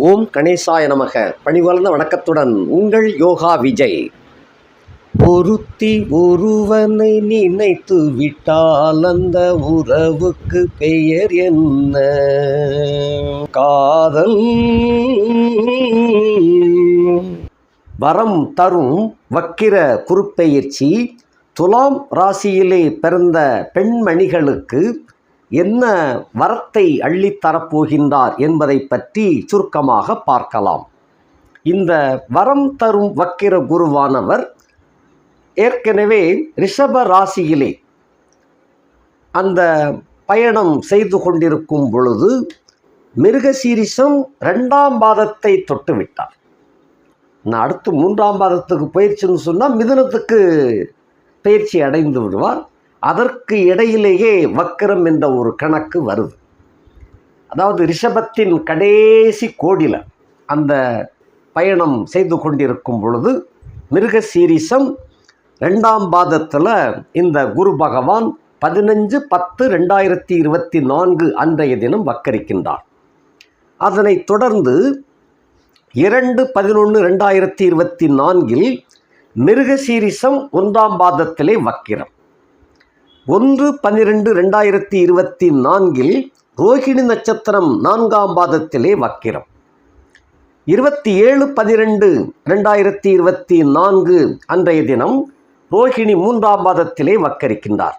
ஓம் கணேசாய நமக. பணிவளர்ந்த வணக்கத்துடன் உங்கள் யோகா விஜய். ஒருத்தி ஒருவனை நினைத்து விட்டால் அந்த உறவுக்கு பெயர் என்ன? காதல். வரம் தரும் வக்கிர குறுப்பெயர்ச்சி. துலாம் ராசியிலே பிறந்த பெண்மணிகளுக்கு என்ன வரத்தை அள்ளித்தரப்போகின்றார் என்பதை பற்றி சுருக்கமாக பார்க்கலாம். இந்த வரம் தரும் வக்கிர குருவானவர் ஏற்கனவே ரிஷப ராசியிலே அந்த பயணம் செய்து கொண்டிருக்கும் பொழுது மிருகசீரிசம் ரெண்டாம் பாதத்தை தொட்டுவிட்டார். நான் அடுத்து மூன்றாம் பாதத்துக்கு பயிற்சின்னு சொன்னால் மிதுனத்துக்கு பயிற்சி அடைந்து விடுவார். அதற்கு இடையிலேயே வக்கரம் என்ற ஒரு கணக்கு வருது. அதாவது ரிஷபத்தின் கடைசி கோடியில் அந்த பயணம் செய்து கொண்டிருக்கும் பொழுது மிருகசீரிசம் ரெண்டாம் பாதத்தில் இந்த குரு பகவான் பதினஞ்சு பத்து ரெண்டாயிரத்தி இருபத்தி நான்கு அன்றைய தினம் வக்கரிக்கின்றார். அதனைத் தொடர்ந்து இரண்டு பதினொன்று ரெண்டாயிரத்தி இருபத்தி நான்கில் மிருகசீரிசம் ஒன்றாம் பாதத்திலே வக்கிரம். ஒன்று பன்னிரெண்டு ரெண்டாயிரத்தி இருபத்தி நான்கில் ரோஹிணி நட்சத்திரம் நான்காம் பாதத்திலே வக்கிரம். இருபத்தி ஏழு பன்னிரெண்டு ரெண்டாயிரத்தி இருபத்தி நான்கு அன்றைய தினம் ரோஹிணி மூன்றாம் பாதத்திலே வக்கரிக்கின்றார்.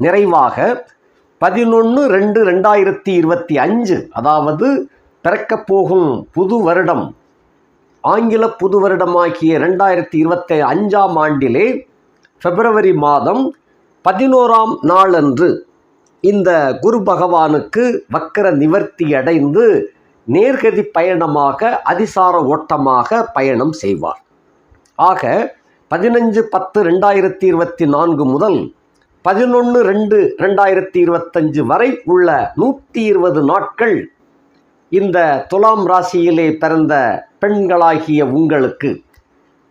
நிறைவாக பதினொன்று ரெண்டு ரெண்டாயிரத்தி இருபத்தி அஞ்சு அதாவது பிறக்கப் போகும் புது வருடம் ஆங்கில புது வருடமாகிய ரெண்டாயிரத்தி இருபத்தி அஞ்சாம் ஆண்டிலே பிப்ரவரி மாதம் பதினோராம் நாளன்று இந்த குரு பகவானுக்கு வக்கர நிவர்த்தி அடைந்து நேர்கதி பயணமாக அதிசார ஓட்டமாக பயணம் செய்வார். ஆக பதினஞ்சு பத்து ரெண்டாயிரத்தி இருபத்தி நான்கு முதல் பதினொன்று ரெண்டு ரெண்டாயிரத்தி இருபத்தஞ்சு வரை உள்ள நூற்றி இருபது நாட்கள் இந்த துலாம் ராசியிலே பிறந்த பெண்களாகிய உங்களுக்கு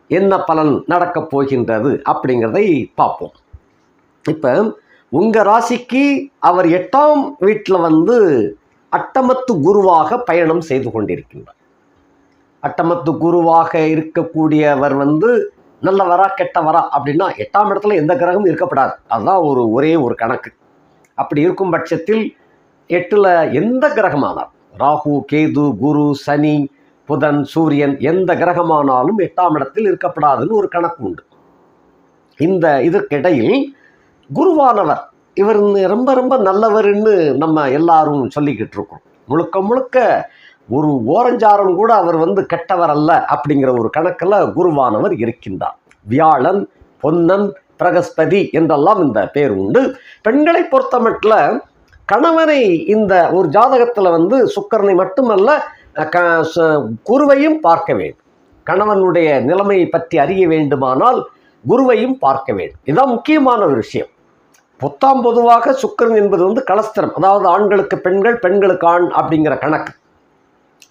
என்ன பலன் நடக்கப் போகின்றது அப்படிங்கிறதை பார்ப்போம். இப்போ உங்கள் ராசிக்கு அவர் எட்டாம் வீட்டில் வந்து அட்டமத்து குருவாக பயணம் செய்து கொண்டிருக்கின்றார். அட்டமத்து குருவாக இருக்கக்கூடியவர் வந்து நல்லவரா கெட்டவரா அப்படின்னா எட்டாம் இடத்துல எந்த கிரகமும் இருக்கப்படாது. அதுதான் ஒரு ஒரே ஒரு கணக்கு. அப்படி இருக்கும் பட்சத்தில் எட்டில் எந்த கிரகமானார்? ராகு கேது குரு சனி புதன் சூரியன் எந்த கிரகமானாலும் எட்டாம் இடத்தில் இருக்கப்படாதுன்னு ஒரு கணக்கு உண்டு. இந்த இதற்கிடையில் குருவானவர். இவர் ரொம்ப ரொம்ப நல்லவர்னு நம்ம எல்லாரும் சொல்லிக்கிட்டு இருக்கோம். முழுக்க முழுக்க ஒரு ஓரஞ்சாரம் கூட அவர் வந்து கெட்டவர் அல்ல அப்படிங்கிற ஒரு கணக்கில் குருவானவர் இருக்கின்றார். வியாழன் பொன்னன் பிரகஸ்பதி என்றெல்லாம் இந்த பேர் உண்டு. பெண்களை பொறுத்தமட்டில் கணவனை இந்த ஒரு ஜாதகத்தில் வந்து சுக்கரனை மட்டுமல்ல க ச- குருவையும் பார்க்க வேண்டும். கணவனுடைய நிலைமையை பற்றி அறிய வேண்டுமானால் குருவையும் பார்க்க வேண்டும். இதுதான் முக்கியமான ஒரு விஷயம். பொத்தாம் பொதுவாக சுக்கரன் என்பது வந்து கலஸ்திரம். அதாவது ஆண்களுக்கு பெண்கள் பெண்களுக்கு ஆண் அப்படிங்கிற கணக்கு.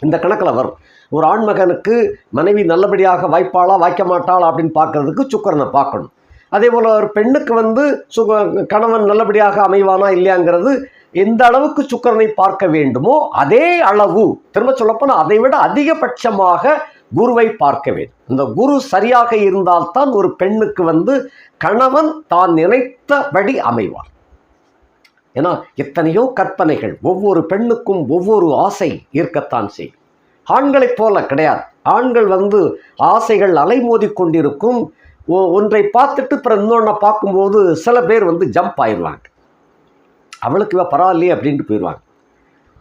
இந்த கணக்கில் வரும். ஒரு ஆண்மகனுக்கு மனைவி நல்லபடியாக வாய்ப்பாளா வாய்க்க மாட்டாளா அப்படின்னு பார்க்கறதுக்கு சுக்கரனை பார்க்கணும். அதே போல் ஒரு பெண்ணுக்கு வந்து சுக கணவன் நல்லபடியாக அமைவானா இல்லையாங்கிறது எந்த அளவுக்கு சுக்கரனை பார்க்க வேண்டுமோ அதே அளவு. திரும்ப சொல்லப்போனால் அதை விட அதிகபட்சமாக குருவை பார்க்க வேண்டும். இந்த குரு சரியாக இருந்தால்தான் ஒரு பெண்ணுக்கு வந்து கணவன் தான் நினைத்தபடி அமைவார். ஏன்னா எத்தனையோ கற்பனைகள் ஒவ்வொரு பெண்ணுக்கும் ஒவ்வொரு ஆசை இருக்கத்தான் செய்யும். ஆண்களைப் போல கிடையாது. ஆண்கள் வந்து ஆசைகள் அலைமோதி கொண்டிருக்கும். ஒ- ஒன்றை பார்த்துட்டு அப்புறம் இன்னொன்றை பார்க்கும்போது சில பேர் வந்து ஜம்ப் ஆயிடுவாங்க. அவளுக்கு இவ பரவாயில்லையே அப்படின்ட்டு போயிடுவாங்க.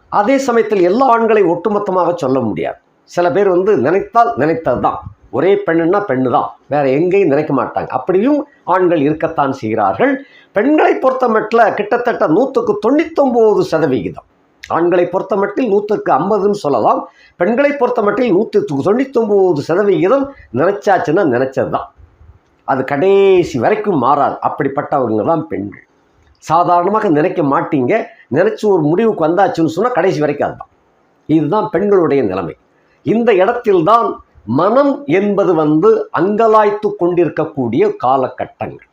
அதே சமயத்தில் எல்லா ஆண்களை ஒட்டுமொத்தமாக சொல்ல முடியாது. சில பேர் வந்து நினைத்தால் நினைத்தது தான் ஒரே பெண்ணுன்னா பெண்ணு தான் வேற எங்கேயும் நினைக்க மாட்டாங்க. அப்படியும் ஆண்கள் இருக்கத்தான் செய்கிறார்கள். பெண்களை பொறுத்த மட்டில் கிட்டத்தட்ட நூற்றுக்கு தொண்ணூத்தொம்பது சதவிகிதம். ஆண்களை பொறுத்த மட்டில் நூற்றுக்கு ஐம்பதுன்னு சொல்லலாம். பெண்களை பொறுத்த மட்டில் நூற்றுக்கு தொண்ணூத்தொம்பது சதவிகிதம் நினைச்சாச்சுன்னா நினைச்சது தான் அது கடைசி வரைக்கும் மாறாது. அப்படிப்பட்டவங்க தான் பெண்கள். சாதாரணமாக நினைக்க மாட்டீங்க. நினைச்சு ஒரு முடிவுக்கு வந்தாச்சுன்னு சொன்னால் கடைசி வரைக்கும் அதுதான். இதுதான் பெண்களுடைய நிலைமை. இந்த இடத்தில்தான் மனம் என்பது வந்து அங்கலாய்த்து கொண்டிருக்கக்கூடிய காலகட்டங்கள்.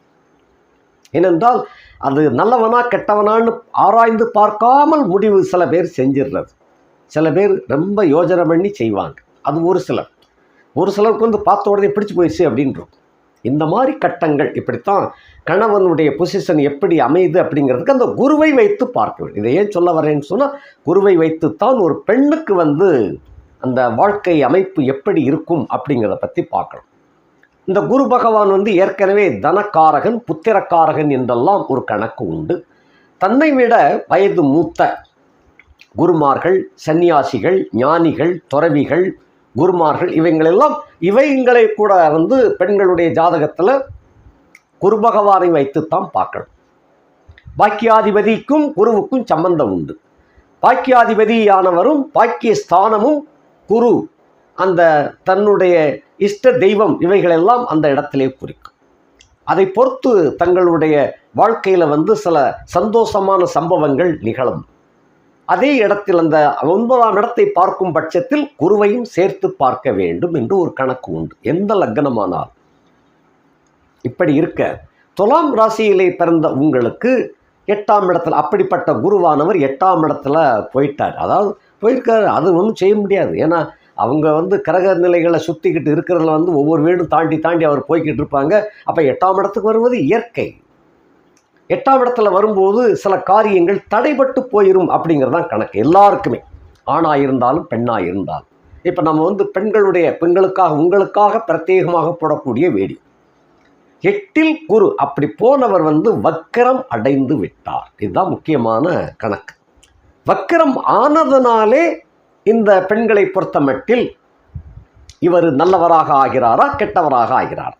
ஏனென்றால் அது நல்லவனா கெட்டவனான்னு ஆராய்ந்து பார்க்காமல் முடிவு சில பேர் செஞ்சிடுறது சில பேர் ரொம்ப யோஜனை பண்ணி செய்வாங்க. அது ஒரு சிலர். ஒரு சிலருக்கு வந்து பார்த்த உடனே பிடிச்சு போயிடுச்சு அப்படின்றோம். இந்த மாதிரி கட்டங்கள் இப்படித்தான் கணவனுடைய பொசிஷன் எப்படி அமையுது அப்படிங்கிறதுக்கு அந்த குருவை வைத்து பார்க்க வேண்டும். இதை ஏன் சொல்ல வரேன்னு சொன்னால் குருவை வைத்துத்தான் ஒரு பெண்ணுக்கு வந்து அந்த வாழ்க்கை அமைப்பு எப்படி இருக்கும் அப்படிங்கிறத பற்றி பார்க்கணும். இந்த குரு பகவான் வந்து ஏற்கனவே தனக்காரகன் புத்திரக்காரகன் என்றெல்லாம் ஒரு கணக்கு உண்டு. தன்னை விட வயது மூத்த குருமார்கள் சந்நியாசிகள் ஞானிகள் துறவிகள் குருமார்கள் இவைங்களெல்லாம் இவைங்களை கூட வந்து பெண்களுடைய ஜாதகத்தில் குரு பகவானை வைத்துத்தான் பார்க்கணும். பாக்கியாதிபதிக்கும் குருவுக்கும் சம்பந்தம் உண்டு. பாக்கியாதிபதியானவரும் பாக்கிய ஸ்தானமும் குரு அந்த தன்னுடைய இஷ்ட தெய்வம் இவைகளெல்லாம் அந்த இடத்திலே குறிக்கும். அதை பொறுத்து தங்களுடைய வாழ்க்கையில் வந்து சில சந்தோஷமான சம்பவங்கள் நிகழும். அதே இடத்தில் அந்த ஒன்பதாம் இடத்தை பார்க்கும் பட்சத்தில் குருவையும் சேர்த்து பார்க்க வேண்டும் என்று ஒரு கணக்கு உண்டு. எந்த லக்னமானால்? இப்படி இருக்க துலாம் ராசியிலே பிறந்த உங்களுக்கு எட்டாம் இடத்துல அப்படிப்பட்ட குருவானவர் எட்டாம் இடத்துல போயிட்டார். அதாவது போயிருக்காரு. அது ஒன்றும் செய்ய முடியாது. ஏன்னா அவங்க வந்து கரக நிலைகளை சுற்றிக்கிட்டு இருக்கிறதுல வந்து ஒவ்வொரு வீடும் தாண்டி தாண்டி அவர் போய்கிட்டு இருப்பாங்க. அப்போ எட்டாம் இடத்துக்கு வருவது இயற்கை. எட்டாம் இடத்துல வரும்போது சில காரியங்கள் தடைபட்டு போயிடும் அப்படிங்கிறதான் கணக்கு. எல்லாருக்குமே. ஆணாக இருந்தாலும் பெண்ணாக இருந்தாலும். இப்போ நம்ம வந்து பெண்களுடைய பெண்களுக்காக உங்களுக்காக பிரத்யேகமாக போடக்கூடிய வேடி. எட்டில் குரு அப்படி போனவர் வந்து வக்கரம் அடைந்து விட்டார். இதுதான் முக்கியமான கணக்கு. வக்கரம் ஆனதனாலே இந்த பெண்களை பொறுத்தமட்டில் இவர் நல்லவராக ஆகிறாரா கெட்டவராக ஆகிறார்.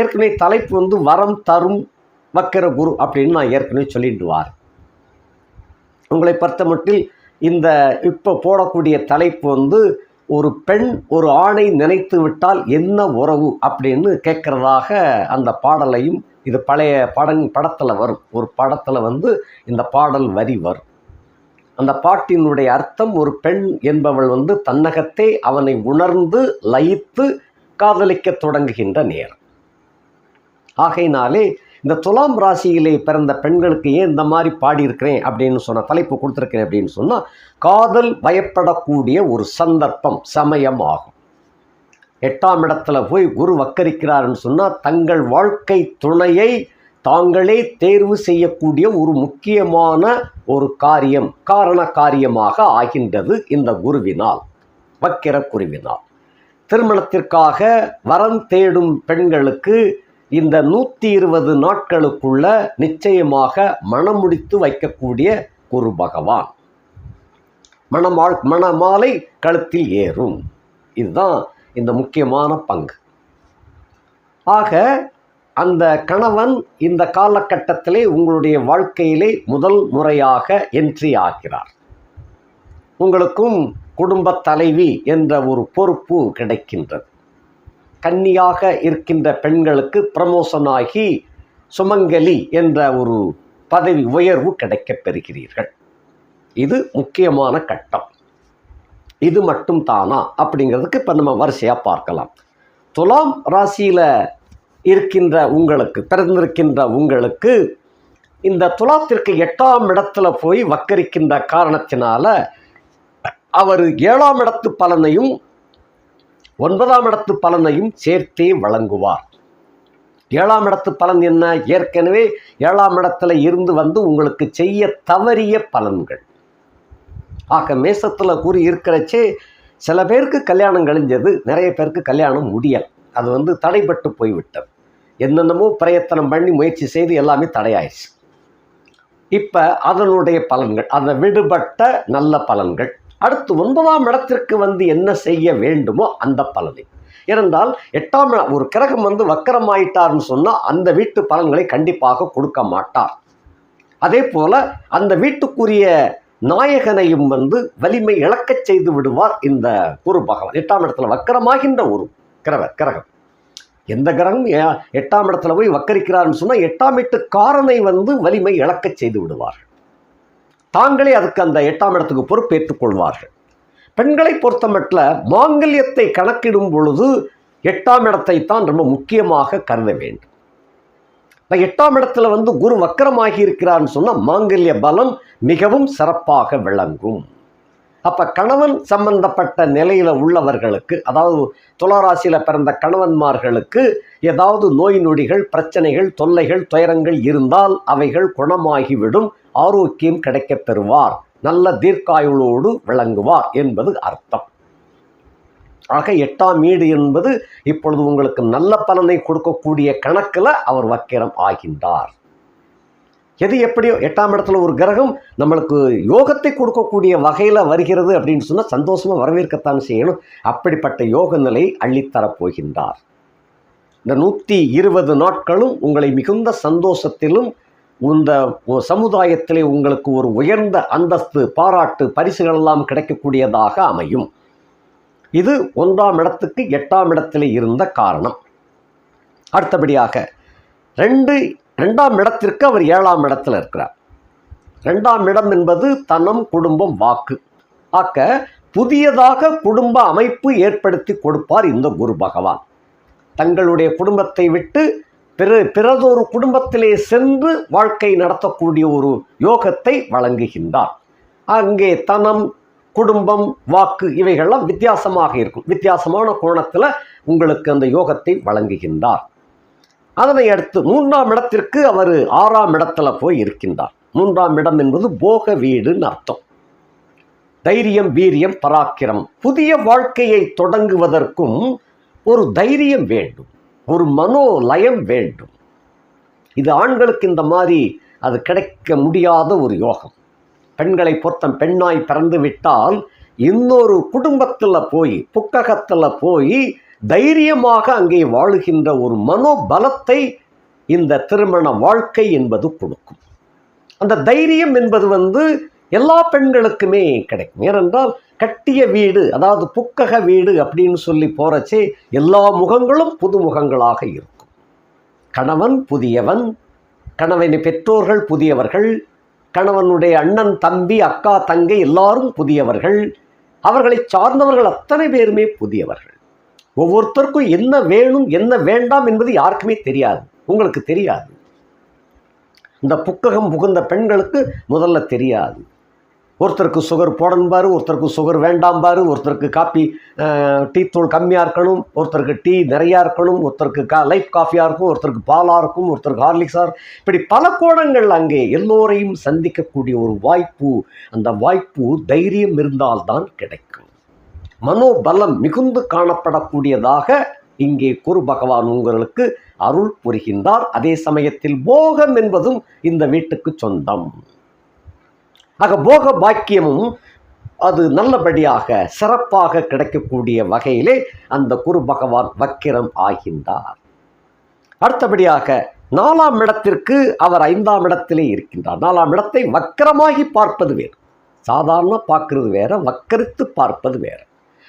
ஏற்கனவே தலைப்பு வந்து வரம் தரும் வக்கர குரு அப்படின்னு நான் ஏற்கனவே சொல்லிடுவார். உங்களை பொறுத்தமட்டில் இந்த இப்போ போடக்கூடிய தலைப்பு வந்து ஒரு பெண் ஒரு ஆணை நினைத்து விட்டால் என்ன உறவு அப்படின்னு கேட்குறதாக அந்த பாடலையும் இது பழைய படம் படத்தில் வரும். ஒரு படத்தில் வந்து இந்த பாடல் வரி வரும். அந்த பாட்டினுடைய அர்த்தம் ஒரு பெண் என்பவள் வந்து தன்னகத்தே அவனை உணர்ந்து லயித்து காதலிக்க தொடங்குகின்ற நேரம். ஆகையினாலே இந்த துலாம் ராசியிலே பிறந்த பெண்களுக்கு ஏன் இந்த மாதிரி பாடியிருக்கிறேன் அப்படின்னு சொன்ன தலைப்பு கொடுத்துருக்கிறேன் அப்படின்னு சொன்னால் காதல் பயப்படக்கூடிய ஒரு சந்தர்ப்பம் சமயம் ஆகும் எட்டாம் இடத்துல போய் குரு வக்கரிக்கிறாருன்னு சொன்னால் தங்கள் வாழ்க்கை துணையை தாங்களே தேர்வு செய்யக்கூடிய ஒரு முக்கியமான ஒரு காரியம் காரண காரியமாக ஆகின்றது இந்த குருவினால் வக்கிர குருவினால். திருமணத்திற்காக வரம் தேடும் பெண்களுக்கு இந்த நூற்றி இருபது நாட்களுக்குள்ள நிச்சயமாக மனம் முடித்து வைக்கக்கூடிய குரு பகவான். மணமாள் மணமாலை கழுத்தில் ஏறும். இதுதான் இந்த முக்கியமான பங்கு. ஆக அந்த கணவன் இந்த காலகட்டத்திலே உங்களுடைய வாழ்க்கையிலே முதல் முறையாக என்ட்ரி ஆகிறார். உங்களுக்கும் குடும்ப தலைவி என்ற ஒரு பொறுப்பு கிடைக்கின்றது. கன்னியாக இருக்கின்ற பெண்களுக்கு ப்ரமோஷன் ஆகி சுமங்கலி என்ற ஒரு பதவி உயர்வு கிடைக்கப் பெறுகிறீர்கள். இது முக்கியமான கட்டம். இது மட்டும் தானா? அப்படிங்கிறதுக்கு இப்போ நம்ம வரிசையாக பார்க்கலாம். துலாம் ராசியில் இருக்கின்ற உங்களுக்கு பிறந்திருக்கின்ற உங்களுக்கு இந்த துலாத்திற்கு எட்டாம் இடத்துல போய் வக்கரிக்கின்ற காரணத்தினால அவர் ஏழாம் இடத்து பலனையும் ஒன்பதாம் இடத்து பலனையும் சேர்த்தே வழங்குவார். ஏழாம் இடத்து பலன் என்ன? ஏற்கனவே ஏழாம் இடத்துல இருந்து வந்து உங்களுக்கு செய்ய தவறிய பலன்கள். ஆக மேசத்தில் கூறி இருக்கிறச்சே சில பேருக்கு கல்யாணம் கழிஞ்சது நிறைய பேருக்கு கல்யாணம் முடியல். அது வந்து தடைபட்டு போய்விட்டது. என்னென்னமோ பிரயத்தனம் பண்ணி முயற்சி செய்து எல்லாமே தடையாயிடுச்சு. இப்போ அதனுடைய பலன்கள் அந்த விடுபட்ட நல்ல பலன்கள் அடுத்து ஒன்பதாம் இடத்திற்கு வந்து என்ன செய்ய வேண்டுமோ அந்த பலனை. இருந்தால் எட்டாம் ஒரு கிரகம் வந்து வக்கரமாயிட்டார்னு சொன்னால் அந்த வீட்டு பலன்களை கண்டிப்பாக கொடுக்க மாட்டார். அதே போல் அந்த வீட்டுக்குரிய நாயகனையும் வந்து வலிமை இழக்கச் செய்து விடுவார் இந்த குரு பகவான். எட்டாம் இடத்துல வக்கரமாகின்ற ஒரு கிரக கிரகம். எந்த கிரகம் எட்டாம் இடத்துல போய் வக்கரிக்கிறார்னு சொன்னால் எட்டாம் வீட்டுக்காரனை வந்து வலிமை இழக்கச் செய்து விடுவார்கள். தாங்களே அதுக்கு அந்த எட்டாம் இடத்துக்கு பொறுப்பேற்றுக் கொள்வார்கள். பெண்களை பொறுத்தமட்டில் மாங்கல்யத்தை கணக்கிடும் பொழுது எட்டாம் இடத்தை தான் ரொம்ப முக்கியமாக கருத வேண்டும். இப்போ எட்டாம் இடத்துல வந்து குரு வக்கரமாகி இருக்கிறார்னு சொன்னால் மாங்கல்ய பலம் மிகவும் சிறப்பாக விளங்கும். அப்போ கணவன் சம்பந்தப்பட்ட நிலையில் உள்ளவர்களுக்கு அதாவது துளராசியில் பிறந்த கணவன்மார்களுக்கு ஏதாவது நோய் நொடிகள் பிரச்சனைகள் தொல்லைகள் துயரங்கள் இருந்தால் அவைகள் குணமாகிவிடும் ஆரோக்கியம் கிடைக்கப் பெறுவார் நல்ல தீர்க்காயுளோடு விளங்குவார் என்பது அர்த்தம். ஆக எட்டாம் வீடு என்பது இப்பொழுது உங்களுக்கு நல்ல பலனை கொடுக்கக்கூடிய கணக்கில் அவர் வக்கிரம் ஆகின்றார். எது எப்படியோ எட்டாம் இடத்துல ஒரு கிரகம் நம்மளுக்கு யோகத்தை கொடுக்கக்கூடிய வகையில் வருகிறது அப்படின்னு சொன்னால் சந்தோஷமாக வரவேற்கத்தான் செய்யணும். அப்படிப்பட்ட யோக நிலை அள்ளித்தரப்போகின்றார். இந்த நூற்றி இருபது நாட்களும் உங்களை மிகுந்த சந்தோஷத்திலும் இந்த சமுதாயத்திலே உங்களுக்கு ஒரு உயர்ந்த அந்தஸ்து பாராட்டு பரிசுகள் எல்லாம் கிடைக்கக்கூடியதாக அமையும். இது ஒன்றாம் இடத்துக்கு எட்டாம் இடத்திலே இருந்த காரணம். அடுத்தபடியாக ரெண்டு ரெண்டாம் இடத்திற்கு அவர் ஏழாம் இடத்துல இருக்கிறார். ரெண்டாம் இடம் என்பது தனம் குடும்பம் வாக்கு. ஆக்க புதியதாக குடும்ப அமைப்பு ஏற்படுத்தி கொடுப்பார் இந்த குரு பகவான். தங்களுடைய குடும்பத்தை விட்டு பிற பிறதொரு குடும்பத்திலே சென்று வாழ்க்கை நடத்தக்கூடிய ஒரு யோகத்தை வழங்குகின்றார். அங்கே தனம் குடும்பம் வாக்கு இவைகள்லாம் வித்தியாசமாக இருக்கும். வித்தியாசமான கோணத்தில் உங்களுக்கு அந்த யோகத்தை வழங்குகின்றார். அதனை அடுத்து மூன்றாம் இடத்திற்கு அவர் ஆறாம் இடத்துல போய் இருக்கின்றார். மூன்றாம் இடம் என்பது போக வீடுன்னு அர்த்தம். தைரியம் வீரியம் பராக்கிரம். புதிய வாழ்க்கையை தொடங்குவதற்கும் ஒரு தைரியம் வேண்டும். ஒரு மனோலயம் வேண்டும். இது ஆண்களுக்கு இந்த மாதிரி அது கிடைக்க முடியாத ஒரு யோகம். பெண்களை பொருத்தம் பெண்ணாய் பிறந்து விட்டால் இன்னொரு குடும்பத்தில் போய் புக்ககத்தில் போய் தைரியமாக அங்கே வாழுகின்ற ஒரு மனோபலத்தை இந்த திருமண வாழ்க்கை என்பது கொடுக்கும். அந்த தைரியம் என்பது வந்து எல்லா பெண்களுக்குமே கிடைக்கும். ஏனென்றால் கட்டிய வீடு அதாவது புக்கக வீடு அப்படின்னு சொல்லி போறச்சே எல்லா முகங்களும் புது முகங்களாக இருக்கும். கணவன் புதியவன் கணவனை பெற்றோர்கள் புதியவர்கள் கணவனுடைய அண்ணன் தம்பி அக்கா தங்கை எல்லாரும் புதியவர்கள் அவர்களை சார்ந்தவர்கள் அத்தனை பேருமே புதியவர்கள். ஒவ்வொருத்தருக்கும் என்ன வேணும் என்ன வேண்டாம் என்பது யாருக்குமே தெரியாது. உங்களுக்கு தெரியாது. இந்த புக்ககம் புகுந்த பெண்களுக்கு முதல்ல தெரியாது. ஒருத்தருக்கு சுகர் போடன்பாரு ஒருத்தருக்கு சுகர் வேண்டாம்பாரு ஒருத்தருக்கு காப்பி டீ தூள் கம்மியாக இருக்கணும் ஒருத்தருக்கு டீ நிறையா இருக்கணும் ஒருத்தருக்கு கா லைட் காஃபியாக இருக்கும் ஒருத்தருக்கு பாலாக இருக்கும் ஒருத்தருக்கு ஹார்லிக்ஸாக இப்படி பல கோணங்கள் அங்கே எல்லோரையும் சந்திக்கக்கூடிய ஒரு வாய்ப்பு அந்த வாய்ப்பு தைரியம் இருந்தால்தான் கிடைக்கும். மனோபலம் மிகுந்து காணப்படக்கூடியதாக இங்கே குரு பகவான் உங்களுக்கு அருள் புரிகின்றார். அதே சமயத்தில் போகம் என்பதும் இந்த வீட்டுக்கு சொந்தம். ஆக போக பாக்கியமும் அது நல்லபடியாக சிறப்பாக கிடைக்கக்கூடிய வகையிலே அந்த குரு பகவான் வக்கிரம் ஆகின்றார். அடுத்தபடியாக நாலாம் இடத்திற்கு அவர் ஐந்தாம் இடத்திலே இருக்கின்றார். நாலாம் இடத்தை வக்கரமாகி பார்ப்பது வேறு. சாதாரண பார்க்கறது வேற வக்கரித்து பார்ப்பது வேற.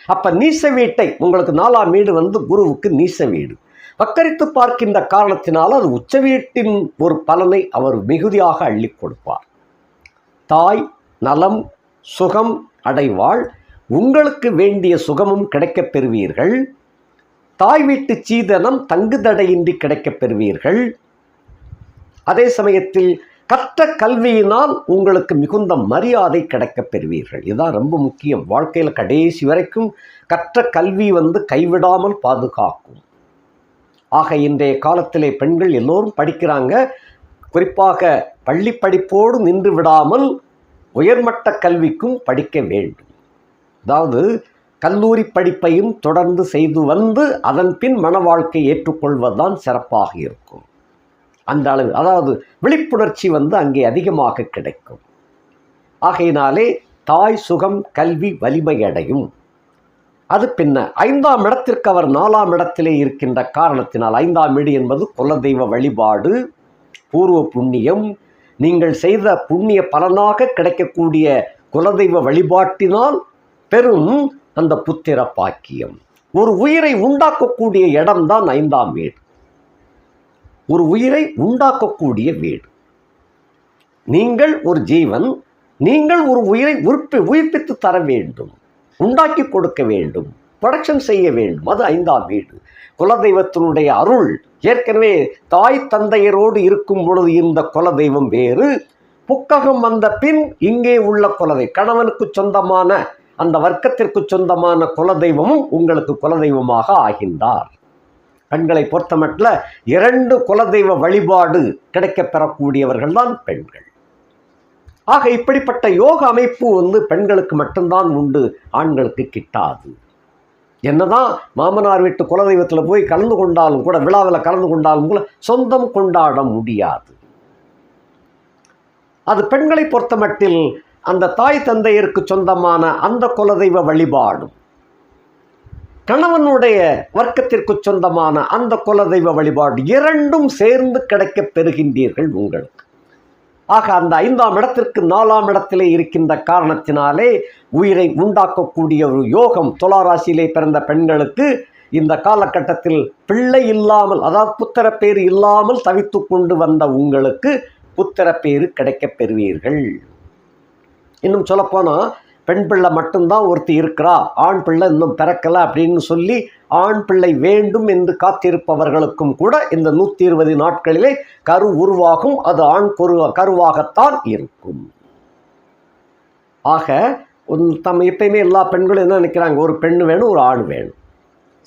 அப்போ நீச வீட்டை உங்களுக்கு நாலாம் வீடு வந்து குருவுக்கு நீச வீடு. வக்கரித்து பார்க்கின்ற காரணத்தினால் அது உச்ச வீட்டின் ஒரு பலனை அவர் மிகுதியாக அள்ளி கொடுப்பார். தாய் நலம் சுகம் அடைவாள் உங்களுக்கு வேண்டிய சுகமும் கிடைக்கப் பெறுவீர்கள். தாய் வீட்டு சீதனம் தங்குதடையின்றி கிடைக்கப் பெறுவீர்கள். அதே சமயத்தில் கற்ற கல்வியினால் உங்களுக்கு மிகுந்த மரியாதை கிடைக்கப் பெறுவீர்கள். இதுதான் ரொம்ப முக்கியம். வாழ்க்கையில் கடைசி வரைக்கும் கற்ற கல்வி வந்து கைவிடாமல் பாதுகாக்கும். ஆக இன்றைய காலத்திலே பெண்கள் எல்லோரும் படிக்கிறாங்க. குறிப்பாக பள்ளி படிப்போடு நின்று விடாமல் உயர்மட்ட கல்விக்கும் படிக்க வேண்டும். அதாவது கல்லூரி படிப்பையும் தொடர்ந்து செய்து வந்து அதன் பின் மன வாழ்க்கை ஏற்றுக்கொள்வதுதான் சிறப்பாக இருக்கும். அந்த அளவு. அதாவது விழிப்புணர்ச்சி வந்து அங்கே அதிகமாக கிடைக்கும். ஆகையினாலே தாய் சுகம் கல்வி வலிமையடையும் அது பின்ன ஐந்தாம் இடத்திற்கு அவர் நாலாம் இடத்திலே இருக்கின்ற காரணத்தினால் ஐந்தாம் வீடு என்பது குலதெய்வ வழிபாடு பூர்வ புண்ணியம். நீங்கள் செய்த புண்ணிய பலனாக கிடைக்கக்கூடிய குலதெய்வ வழிபாட்டினால் பெரும் அந்த புத்திர பாக்கியம். ஒரு உயிரை உண்டாக்கக்கூடிய இடம்தான் ஐந்தாம் வீடு. ஒரு உயிரை உண்டாக்கக்கூடிய வீடு. நீங்கள் ஒரு ஜீவன் நீங்கள் ஒரு உயிரை உற்பி உயிர்ப்பித்து தர வேண்டும் உண்டாக்கி கொடுக்க வேண்டும் ப்ரொடக்ஷன் செய்ய வேண்டும். அது ஐந்தாம் வீடு. குலதெய்வத்தினுடைய அருள். ஏற்கனவே தாய் தந்தையரோடு இருக்கும் பொழுது இந்த குலதெய்வம் வேறு. புக்ககம் வந்த பின் இங்கே உள்ள குலதை கணவனுக்கு சொந்தமான அந்த வர்க்கத்திற்கு சொந்தமான குலதெய்வமும் உங்களுக்கு குலதெய்வமாக ஆகின்றார். பெண்களை பொறுத்தமட்டில் இரண்டு குலதெய்வ வழிபாடு கிடைக்கப் பெறக்கூடியவர்கள் தான் பெண்கள். ஆக இப்படிப்பட்ட யோக அமைப்பு வந்து பெண்களுக்கு மட்டும்தான் உண்டு ஆண்களுக்கு கிட்டாது. என்னதான் மாமனார் வீட்டு குலதெய்வத்தில் போய் கலந்து கொண்டாலும் கூட விழாவில் கலந்து கொண்டாலும் கூட சொந்தம் கொண்டாட முடியாது. அது பெண்களை பொறுத்தமட்டில் அந்த தாய் தந்தையருக்கு சொந்தமான அந்த குலதெய்வ வழிபாடும் கணவனுடைய வர்க்கத்திற்கு சொந்தமான அந்த குலதெய்வ வழிபாடு இரண்டும் சேர்ந்து கிடைக்கப் பெறுகின்றீர்கள் உங்களுக்கு. ஆக அந்த ஐந்தாம் இடத்திற்கு நாலாம் இடத்திலே இருக்கின்ற காரணத்தினாலே உயிரை உண்டாக்கக்கூடிய ஒரு யோகம் துளாராசியிலே பிறந்த பெண்களுக்கு இந்த காலகட்டத்தில் பிள்ளை இல்லாமல் அதாவது புத்திரப்பேறு இல்லாமல் தவித்து கொண்டு வந்த உங்களுக்கு புத்திரப்பேறு கிடைக்கப் பெறுவீர்கள். இன்னும் சொல்லப்போனால் பெண் பிள்ளை மட்டும்தான் ஒருத்தி இருக்கிறா ஆண் பிள்ளை இன்னும் பிறக்கலை அப்படின்னு சொல்லி ஆண் பிள்ளை வேண்டும் என்று காத்திருப்பவர்களுக்கும் கூட இந்த நூற்றி இருபது நாட்களிலே கரு உருவாகும் அது ஆண் கரு கருவாகத்தான் இருக்கும். ஆக உன் தம் எப்பயுமே எல்லா பெண்களும் என்ன நினைக்கிறாங்க? ஒரு பெண் வேணும் ஒரு ஆண் வேணும்.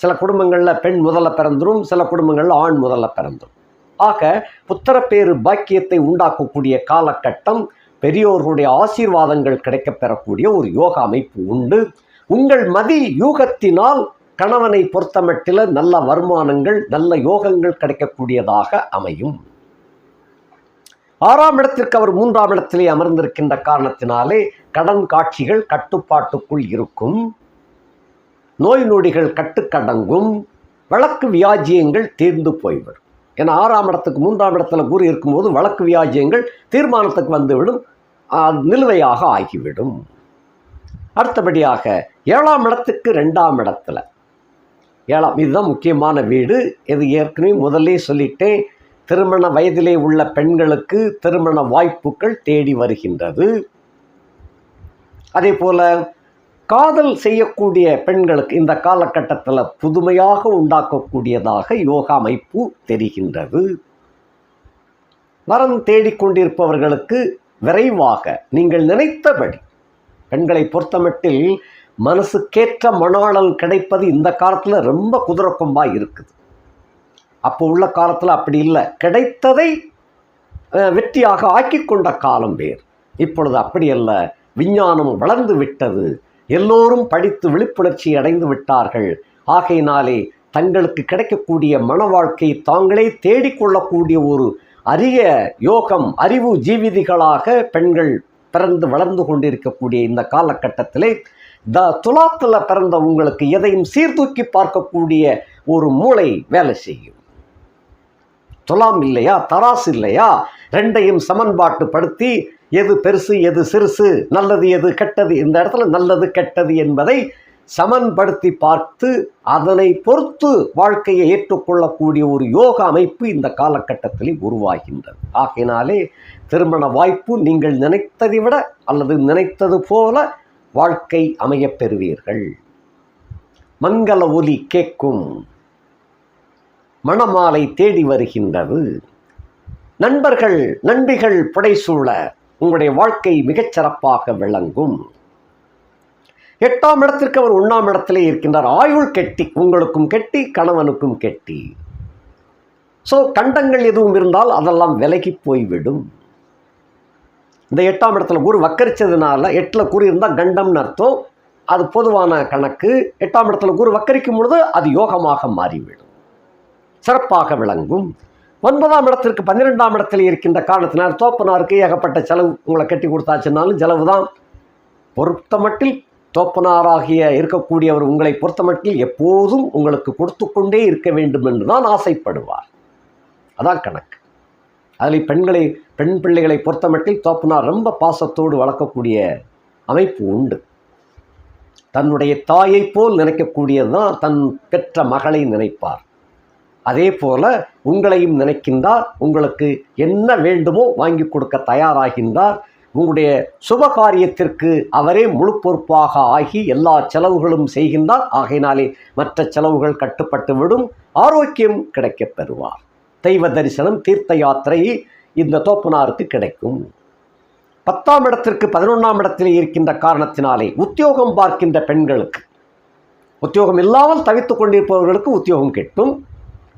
சில குடும்பங்களில் பெண் முதல்ல பிறந்துரும் சில குடும்பங்களில் ஆண் முதல்ல பிறந்துடும் ஆக புத்திரப்பேறு பாக்கியத்தை உண்டாக்கக்கூடிய காலகட்டம் பெரியோர்களுடைய ஆசீர்வாதங்கள் கிடைக்க பெறக்கூடிய ஒரு யோக அமைப்பு உண்டு. உங்கள் மதி யூகத்தினால் கணவனை பொறுத்தமட்டில் நல்ல வருமானங்கள் நல்ல யோகங்கள் கிடைக்கக்கூடியதாக அமையும். ஆறாம் இடத்திற்கு அவர் மூன்றாம் இடத்திலே அமர்ந்திருக்கின்ற காரணத்தினாலே கடன் காட்சிகள் கட்டுப்பாட்டுக்குள் இருக்கும். நோய் நொடிகள் கட்டுக்கடங்கும். வழக்கு வியாஜியங்கள் தீர்ந்து போய்விடும். ஏன்னா ஆறாம் இடத்துக்கு மூன்றாம் இடத்துல குரு இருக்கும்போது வழக்கு வியாஜியங்கள் தீர்மானத்துக்கு வந்துவிடும். நிலுவையாக ஆகிவிடும். அடுத்தபடியாக ஏழாம் இடத்துக்கு ரெண்டாம் இடத்துல. ஏழாம் இதுதான் முக்கியமான வீடு. இது ஏற்கனவே முதல்லே சொல்லிட்டேன். திருமண வயதிலே உள்ள பெண்களுக்கு திருமண வாய்ப்புகள் தேடி வருகின்றது. அதே போல் காதல் செய்யக்கூடிய பெண்களுக்கு இந்த காலகட்டத்தில் புதுமையாக உண்டாக்கக்கூடியதாக யோகா அமைப்பு தெரிகின்றது. வரம் தேடிக்கொண்டிருப்பவர்களுக்கு விரைவாக நீங்கள் நினைத்தபடி பெண்களை பொறுத்தமட்டில் மனசுக்கேற்ற மணாளல் கிடைப்பது இந்த காலத்தில் ரொம்ப குதிரக்கொம்பாக இருக்குது. அப்போ உள்ள காலத்தில் அப்படி இல்லை. கிடைத்ததை வெற்றியாக ஆக்கி கொண்ட காலம் வேறு. இப்பொழுது அப்படி அல்ல. விஞ்ஞானம் வளர்ந்து விட்டது. எல்லோரும் படித்து விழிப்புணர்ச்சி அடைந்து விட்டார்கள். ஆகையினாலே தங்களுக்கு கிடைக்கக்கூடிய மன வாழ்க்கையை தாங்களே தேடிக்கொள்ளக்கூடிய ஒரு அரிய யோகம் அறிவு ஜீவிதிகளாக பெண்கள் பிறந்து வளர்ந்து கொண்டிருக்கக்கூடிய இந்த காலகட்டத்திலே த துலாத்தில் பிறந்த உங்களுக்கு எதையும் சீர்தூக்கி பார்க்கக்கூடிய ஒரு மூளை வேலை செய்யும். துலாம் இல்லையா தராசு இல்லையா ரெண்டையும் சமன்பாட்டு படுத்தி எது பெருசு எது சிறுசு நல்லது எது கெட்டது இந்த இடத்துல நல்லது கெட்டது என்பதை சமன்படுத்தி பார்த்து அதனை பொறுத்து வாழ்க்கையை ஏற்றுக்கொள்ளக்கூடிய ஒரு யோக அமைப்பு இந்த காலகட்டத்தில் உருவாகின்றது. ஆகையினாலே திருமண வாய்ப்பு நீங்கள் நினைத்ததை விட அல்லது நினைத்தது போல வாழ்க்கை அமையப் பெறுவீர்கள். மங்கள ஒலி கேட்கும் மணமாலை தேடி வருகின்றது. நண்பர்கள் நண்பிகள் புடைசூழ உங்களுடைய வாழ்க்கை மிகச் சிறப்பாக விளங்கும். எட்டாம் இடத்திற்கு அவர் ஒன்றாம் இடத்திலே இருக்கின்றார். ஆயுள் கெட்டி உங்களுக்கும் கெட்டி கணவனுக்கும் கெட்டி. ஸோ கண்டங்கள் எதுவும் இருந்தால் அதெல்லாம் விலகி போய்விடும். இந்த எட்டாம் இடத்துல குரு வக்கரிச்சதுனால எட்டில் குரு இருந்தால் கண்டம்னு அர்த்தம். அது பொதுவான கணக்கு. எட்டாம் இடத்துல குரு வக்கரிக்கும் பொழுது அது யோகமாக மாறிவிடும். சிறப்பாக விளங்கும். ஒன்பதாம் இடத்திற்கு பன்னிரெண்டாம் இடத்தில் இருக்கின்ற காரணத்தினால் தோப்பனாருக்கு ஏகப்பட்ட செலவு உங்களை கட்டி கொடுத்தாச்சுனாலும் செலவு தான் பொருத்தமட்டில் தோப்பனாராகிய இருக்கக்கூடியவர் உங்களை பொறுத்தமட்டில் எப்போதும் உங்களுக்கு கொடுத்து கொண்டே இருக்க வேண்டும் என்று தான் ஆசைப்படுவார். அதான் கணக்கு. அதில் பெண்களை பெண் பிள்ளைகளை பொறுத்தமட்டில் தோப்பனார் ரொம்ப பாசத்தோடு வளர்க்கக்கூடிய அமைப்பு உண்டு. தன்னுடைய தாயைப் போல் நினைக்கக்கூடியது தான் தன் பெற்ற மகளை நினைப்பார். அதே போல உங்களையும் நினைக்கின்றார் உங்களுக்கு என்ன வேண்டுமோ வாங்கி கொடுக்க தயாராகின்றார் உங்களுடைய சுபகாரியத்திற்கு அவரே முழு பொறுப்பாக ஆகி எல்லா செலவுகளும் செய்கின்றார். ஆகையினாலே மற்ற செலவுகள் கட்டுப்பட்டு விடும். ஆரோக்கியம் கிடைக்கப் பெறுவார். தெய்வ தரிசனம் தீர்த்த யாத்திரை இந்த தோப்பனாருக்கு கிடைக்கும். பத்தாம் இடத்திற்கு பதினொன்றாம் இடத்தில் இருக்கின்ற காரணத்தினாலே உத்தியோகம் பார்க்கின்ற பெண்களுக்கு உத்தியோகம் இல்லாமல் தவித்துக் கொண்டிருப்பவர்களுக்கு உத்தியோகம் கிட்டும்.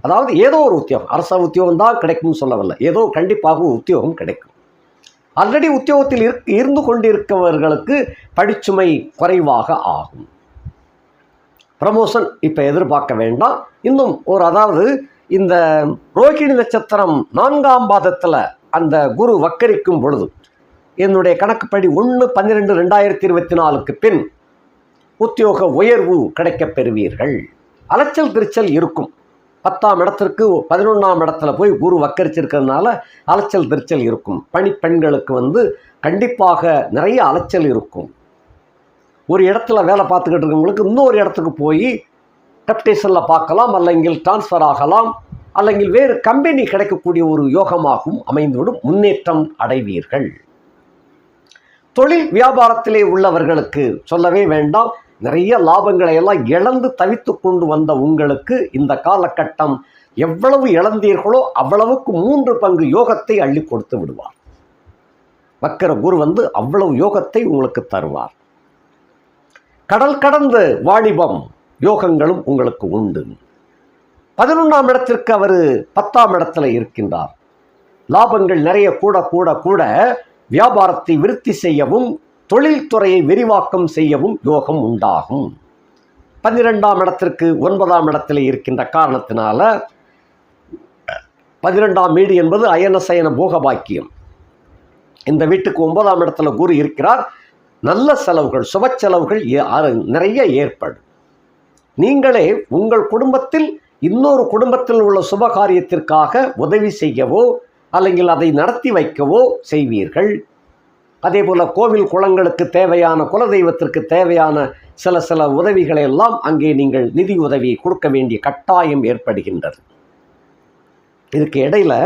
அதாவது ஏதோ ஒரு உத்தியோகம் அரச உத்தியோகம் தான் கிடைக்கும்னு சொல்லவில்லை. ஏதோ கண்டிப்பாக உத்தியோகம் கிடைக்கும். ஆல்ரெடி உத்தியோகத்தில் இருந்து கொண்டிருக்கவர்களுக்கு படிச்சுமை குறைவாக ஆகும். ப்ரமோஷன் இப்போ எதிர்பார்க்க வேண்டாம். இன்னும் ஒரு அதாவது இந்த ரோகிணி நட்சத்திரம் நான்காம் பாதத்தில் அந்த குரு வக்கரிக்கும் பொழுது என்னுடைய கணக்குப்படி ஒன்று பன்னிரெண்டு ரெண்டாயிரத்தி இருபத்தி நாலுக்கு பின் உத்தியோக உயர்வு கிடைக்கப் பெறுவீர்கள். அலைச்சல் திருச்சல் இருக்கும். பத்தாம் இடத்திற்கு பதினொன்றாம் இடத்துல போய் குரு வக்கரிச்சிருக்கிறதுனால அலைச்சல் திருச்சல் இருக்கும். பணிப்பெண்களுக்கு வந்து கண்டிப்பாக நிறைய அலைச்சல் இருக்கும். ஒரு இடத்துல வேலை பார்த்துக்கிட்டு இருக்கவங்களுக்கு இன்னொரு இடத்துக்கு போய் டெப்டேஷனில் பார்க்கலாம் அல்லங்கில் டிரான்ஸ்ஃபர் ஆகலாம் அல்லங்கில் வேறு கம்பெனி கிடைக்கக்கூடிய ஒரு யோகமாகவும் அமைந்துவிடும். முன்னேற்றம் அடைவீர்கள். தொழில் வியாபாரத்திலே உள்ளவர்களுக்கு சொல்லவே வேண்டாம். நிறைய லாபங்களை எல்லாம் இழந்து தவித்து கொண்டு வந்த உங்களுக்கு இந்த காலகட்டம் எவ்வளவு இழந்தீர்களோ அவ்வளவுக்கு மூன்று பங்கு யோகத்தை அள்ளி கொடுத்து விடுவார். வக்கர குரு வந்து அவ்வளவு யோகத்தை உங்களுக்கு தருவார். கடல் கடந்த வாணிபம் யோகங்களும் உங்களுக்கு உண்டு. பதினொன்றாம் இடத்திற்கு அவர் பத்தாம் இடத்துல இருக்கின்றார். லாபங்கள் நிறைய கூட கூட கூட வியாபாரத்தை விருத்தி செய்யவும் தொழில்துறையை விரிவாக்கம் செய்யவும் யோகம் உண்டாகும் பன்னிரெண்டாம் இடத்திற்கு ஒன்பதாம் இடத்தில் இருக்கின்ற காரணத்தினால பன்னிரெண்டாம் வீடு என்பது அயன சயன போக பாக்கியம் இந்த வீட்டுக்கு ஒன்பதாம் இடத்துல குரு இருக்கிறார் நல்ல செலவுகள் சுப செலவுகள் ஏ- அ- நிறைய ஏற்படும் நீங்களே உங்கள் குடும்பத்தில் இன்னொரு குடும்பத்தில் உள்ள சுப காரியத்திற்காக உதவி செய்யவோ അല്ലെങ്കിൽ அதை நடத்தி வைக்கவோ செய்வீர்கள் அதே போல் கோவில் குளங்களுக்கு தேவையான குலதெய்வத்திற்கு தேவையான சில சில உதவிகளை எல்லாம் அங்கே நீங்கள் நிதி உதவி கொடுக்க வேண்டிய கட்டாயம் ஏற்படுகின்றது. இதுக்கு இடையில்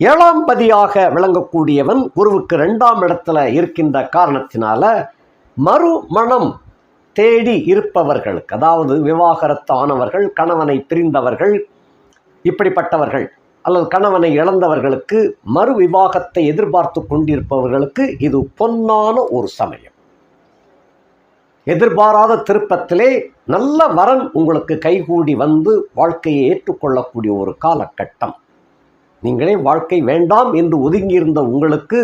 ஏழாம் பதியாக விளங்கக்கூடியவன் குருவுக்கு ரெண்டாம் இடத்துல இருக்கின்ற காரணத்தினால மறுமணம் தேடி இருப்பவர்களுக்கு அதாவது விவாகரத்து ஆனவர்கள் கணவனை பிரிந்தவர்கள் இப்படிப்பட்டவர்கள் அல்லது கணவனை இழந்தவர்களுக்கு மறு விவாகத்தை எதிர்பார்த்து கொண்டிருப்பவர்களுக்கு இது பொன்னான ஒரு சமயம். எதிர்பாராத திருப்பத்திலே நல்ல வரன் உங்களுக்கு கைகூடி வந்து வாழ்க்கையை ஏற்றுக்கொள்ளக்கூடிய ஒரு காலகட்டம். நீங்களே வாழ்க்கை வேண்டாம் என்று ஒதுங்கியிருந்த உங்களுக்கு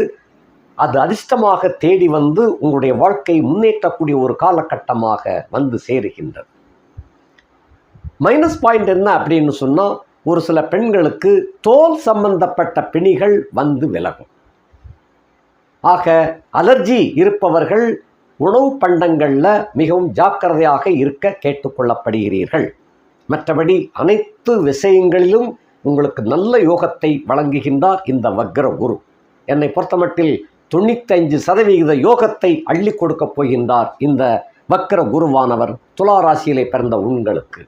அது அதிர்ஷ்டமாக தேடி வந்து உங்களுடைய வாழ்க்கையை முன்னேற்றக்கூடிய ஒரு காலகட்டமாக வந்து சேருகின்றது. மைனஸ் பாயிண்ட் என்ன அப்படின்னு சொன்னால் ஒரு சில பெண்களுக்கு தோல் சம்பந்தப்பட்ட பிணிகள் வந்து விலகும். ஆக அலர்ஜி இருப்பவர்கள் உணவு பண்டங்களில் மிகவும் ஜாக்கிரதையாக இருக்க கேட்டுக்கொள்ளப்படுகிறீர்கள் மற்றபடி அனைத்து விஷயங்களிலும் உங்களுக்கு நல்ல யோகத்தை வழங்குகின்றார் இந்த வக்ர குரு. என்னை பொறுத்தமட்டில் தொண்ணூத்தைந்து சதவிகித யோகத்தை அள்ளி கொடுக்கப் போகின்றார் இந்த வக்ர குருவானவர் துலா ராசியிலே பிறந்த உங்களுக்கு.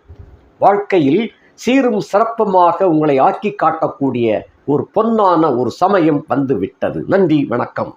வாழ்க்கையில் சீரும் சிறப்புமாக உங்களை ஆக்கி காட்டக்கூடிய ஒரு பொன்னான ஒரு சமயம் வந்து விட்டது நன்றி வணக்கம்.